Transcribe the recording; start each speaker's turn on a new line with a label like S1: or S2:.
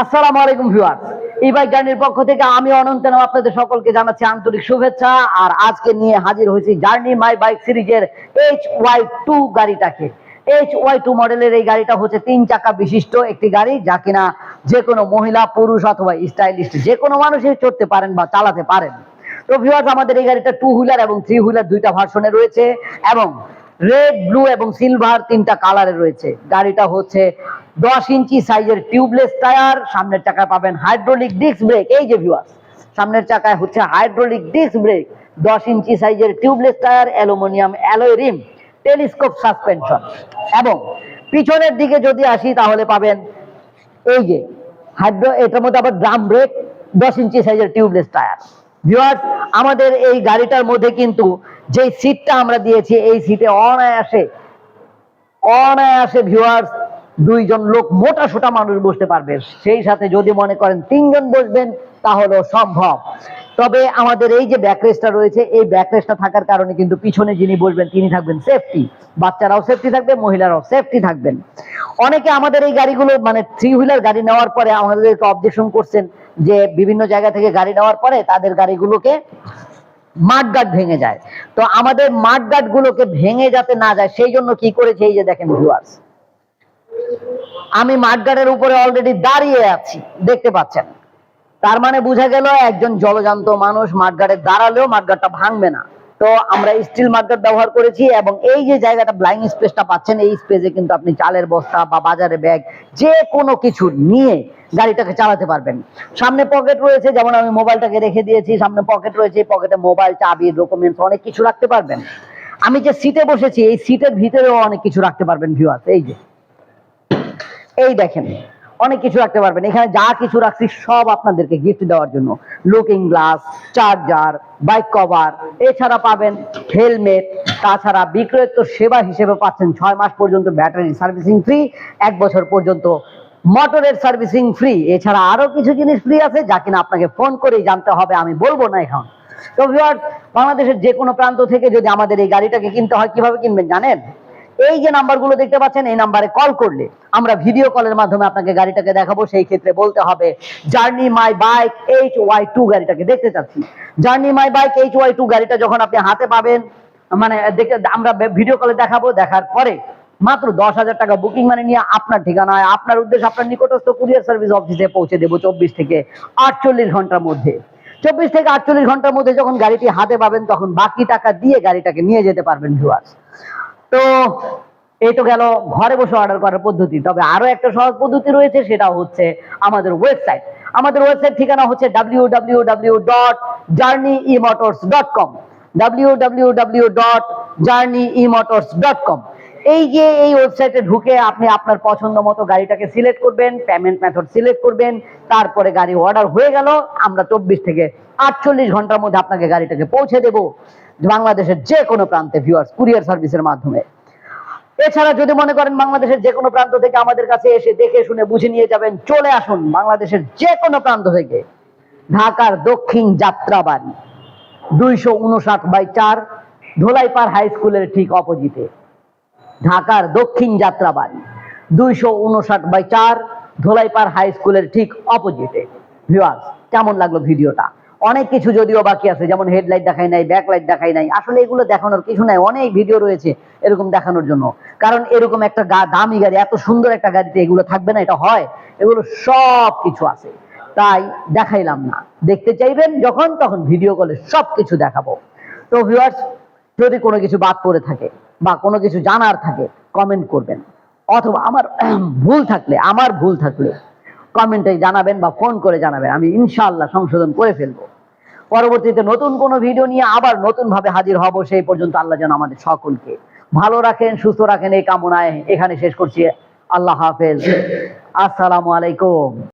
S1: আসসালামু আলাইকুম ভিউয়ার এই বাইক জার্নির পক্ষ থেকে আমি অনন্ত নাম আপনাদের সকলকে জানাচ্ছি আন্তরিক শুভেচ্ছা, আর আজকে নিয়ে হাজির হয়েছি জার্নি মাই বাইক সিরিজের এইচ ওয়াই টু গাড়িটাকে। এইচ ওয়াই টু মডেলের এই গাড়িটা হচ্ছে তিন চাকা বিশিষ্ট একটি গাড়ি, যা কিনা যে কোনো মহিলা, পুরুষ অথবা স্টাইলিস্ট যে কোনো মানুষই চড়তে পারেন বা চালাতে পারেন। তো ভিউয়ার্স, আমাদের এই গাড়িটা টু হুইলার এবং থ্রি হুইলার দুইটা ভার্সনে রয়েছে এবং রেড ব্লু এবং সিলভার তিনটা কালারে রয়েছে। গাড়িটা হচ্ছে দশ ইঞ্চি সাইজের টিউবলেস টায়ার সামনের চাকায় পাবেন হাইড্রোলিক ডিস্ক ব্রেক এই যে ভিউয়ার্স সামনের চাকায় হচ্ছে হাইড্রোলিক ডিস্ক ব্রেক দশ ইঞ্চি সাইজের tubeless tyre aluminium alloy rim telescope suspension এবং পিছনের দিকে যদি আসি, তাহলে পাবেন এই যে হাইড্রো এটার মধ্যে আবার ড্রাম ব্রেক দশ ইঞ্চি সাইজের টিউবলেস টায়ার আমাদের এই গাড়িটার মধ্যে কিন্তু যে সিটটা আমরা দিয়েছি, এই সিটে অনায়াসে অনায়াসে ভিউয়ার্স দুইজন লোক মোটা সোটা মানুষ বসতে পারবে। সেই সাথে যদি মনে করেন তিনজন বসবেন, তাহলেও সম্ভব। তবে আমাদের এই যে ব্যাকরেসটা রয়েছে, এই ব্যাকরেসটা থাকার কারণে কিন্তু পিছনে যিনি বসবেন, তিনি থাকবেন সেফটি বাচ্চারাও সেফটি থাকবে, মহিলারাও সেফটি থাকবেন। অনেকে আমাদের এই গাড়িগুলো মানে থ্রি হুইলার গাড়ি নেওয়ার পরে আমাদেরকে অবজেকশন করছেন যে বিভিন্ন জায়গা থেকে গাড়ি নেওয়ার পরে তাদের গাড়িগুলোকে মাঠগাট ভেঙে যায়। তো আমাদের মাঠগাট গুলোকে ভেঙে যাতে না যায়, সেই জন্য কি করেছে এই যে দেখেন ভিউয়ার্স আমি মাঠগাটের উপরে অলরেডি দাঁড়িয়ে আছি, দেখতে পাচ্ছেন। তার মানে বোঝা গেল একজন জলজান্ত মানুষ মাঠগাটে দাঁড়ালেও মাঠগাটটা ভাঙবে না। তো আমরা স্টিল মাঠগাট ব্যবহার করেছি এবং এই যে জায়গাটা ব্লাইন্ড স্পেসটা পাচ্ছেন, এই স্পেসে কিন্তু আপনি চালের বস্তা বা বাজারে ব্যাগ যে কোনো কিছু নিয়ে গাড়িটাকে চালাতে পারবেন। সামনে পকেট রয়েছে, যেমন আমি মোবাইলটাকে রেখে দিয়েছি, সামনে পকেট রয়েছে পকেটে মোবাইল, চাবি ডকুমেন্টস অনেক কিছু রাখতে পারবেন। আমি যে সিটে বসেছি, এই সিটের ভিতরেও অনেক কিছু রাখতে পারবেন ভিউ ভিউয়ার্স এই যে। এই দেখেন অনেক কিছু রাখতে পারবেন। এখানে যা কিছু রাখছি সব আপনাদেরকে গিফট দেওয়ার জন্য। Looking glass charger bike cover এছাড়া পাবেন হেলমেট তাছাড়া বিক্রয়োত্ত সেবা হিসেবে পাচ্ছেন ছয় মাস পর্যন্ত ব্যাটারি সার্ভিসিং ফ্রি এক বছর পর্যন্ত মোটরের সার্ভিসিং ফ্রি এছাড়া আরও কিছু জিনিস ফ্রি আছে যা কিনা আপনাকে ফোন করেই জানতে হবে, আমি বলব না এখন। তো বাংলাদেশের যে কোনো প্রান্ত থেকে যদি আমাদের এই গাড়িটাকে কিনতে হয়, কীভাবে কিনবেন জানেন? এই যে নাম্বারগুলো দেখতে পাচ্ছেন, এই নাম্বারে কল করলে আমরা ভিডিও কলের মাধ্যমে আপনাকে গাড়িটাকে দেখাবো, সেই ক্ষেত্রে বলতে হবে journey my bike H Y two গাড়িটাকে দেখতে চাচ্ছি। Journey my bike H Y two গাড়িটা যখন আপনি হাতে পাবেন মানে দেখে, আমরা ভিডিও কলে দেখাবো, দেখার পরে মাত্র দশ হাজার টাকা বুকিং মানে নিয়ে আপনার ঠিকানায়, আপনার উদ্দেশ্যে আপনার নিকটস্থ কুরিয়ার সার্ভিস অফিসে পৌঁছে দেবো চব্বিশ থেকে আটচল্লিশ ঘণ্টার মধ্যে। চব্বিশ থেকে আটচল্লিশ ঘণ্টার মধ্যে যখন গাড়িটি হাতে পাবেন, তখন বাকি টাকা দিয়ে গাড়িটাকে নিয়ে যেতে পারবেন ভিউয়ার্স তো এই তো গেল ঘরে বসে অর্ডার করার পদ্ধতি। তবে আরও একটা সহজ পদ্ধতি রয়েছে সেটা হচ্ছে আমাদের ওয়েবসাইট আমাদের ওয়েবসাইট ঠিকানা হচ্ছে W W dot journey dot com W dot journey dot com এই যে এই ওয়েবসাইটে ঢুকে আপনি আপনার পছন্দ মতো গাড়িটাকে সিলেক্ট করবেন পেমেন্ট মেথড সিলেক্ট করবেন, তারপরে গাড়ি অর্ডার হয়ে গেল, আমরা চব্বিশ থেকে আটচল্লিশ ঘণ্টার মধ্যে আপনাকে গাড়িটাকে পৌঁছে দেব বাংলাদেশের যে কোনো প্রান্তে ভিউয়ার্স কুরিয়ার সার্ভিসের মাধ্যমে। এছাড়া যদি মনে করেন বাংলাদেশের যে কোনো প্রান্ত থেকে আমাদের কাছে এসে দেখে শুনে বুঝে নিয়ে যাবেন, চলে আসুন বাংলাদেশের যে কোনো প্রান্ত থেকে। ঢাকার দক্ষিণ যাত্রাবাড়ি, দুইশো উনষাট বাই চার, ধোলাইপাড় হাই স্কুলের ঠিক অপোজিটে। ঢাকার দক্ষিণ যাত্রাবাড়ি, দুইশো উনষাট বাই চার, ধোলাইপাড় হাই স্কুলের ঠিক অপোজিটে। ভিউয়ার্স কেমন লাগল ভিডিওটা? অনেক কিছু যদিও বাকি আছে, যেমন হেডলাইট দেখাই নাই ব্যাকলাইট দেখাই নাই। আসলে এগুলো দেখানোর কিছু নাই, অনেক ভিডিও রয়েছে এরকম দেখানোর জন্য। কারণ এরকম একটা দামি গাড়ি, এত সুন্দর একটা গাড়িতে এগুলো থাকবে না, এটা হয়, এগুলো সব কিছু আছে। তাই দেখাইলাম না। দেখতে চাইবেন যখন, তখন ভিডিও কলে সব কিছু দেখাবো। তো ভিউয়ার্স যদি কোনো কিছু বাদ পড়ে থাকে বা কোনো কিছু জানার থাকে কমেন্ট করবেন। অথবা আমার ভুল থাকলে, আমার ভুল থাকলে কমেন্টে জানাবেন বা ফোন করে জানাবেন। আমি ইনশাআল্লাহ সংশোধন করে ফেলব। পরবর্তীতে নতুন কোনো ভিডিও নিয়ে আবার নতুন ভাবে হাজির হব, সেই পর্যন্ত আল্লাহ যেন আমাদের সকলকে ভালো রাখেন, সুস্থ রাখেন এই কামনায় এখানে শেষ করছি। আল্লাহ হাফেজ। আসসালামু আলাইকুম।